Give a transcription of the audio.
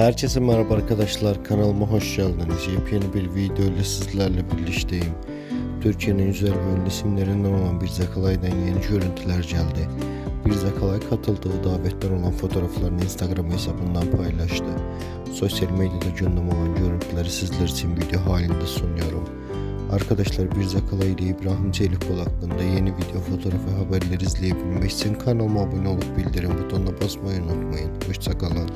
Herkese merhaba arkadaşlar kanalıma hoş geldiniz. Yepyeni bir video ile sizlerle birlikteyim. Türkiye'nin güzel ve ünlü isimlerinden olan Bir Zakalay'dan yeni görüntüler geldi. Bir Zakalay katıldığı davetler olan fotoğraflarını Instagram hesabından paylaştı. Sosyal medyada gündem olan görüntüleri sizler için video halinde sunuyorum. Arkadaşlar Bir Zakalay ile İbrahim Çelikol hakkında yeni video fotoğraf ve haberleri izleyebilmek için kanalıma abone olup bildirim butonuna basmayı unutmayın. Hoşçakalın.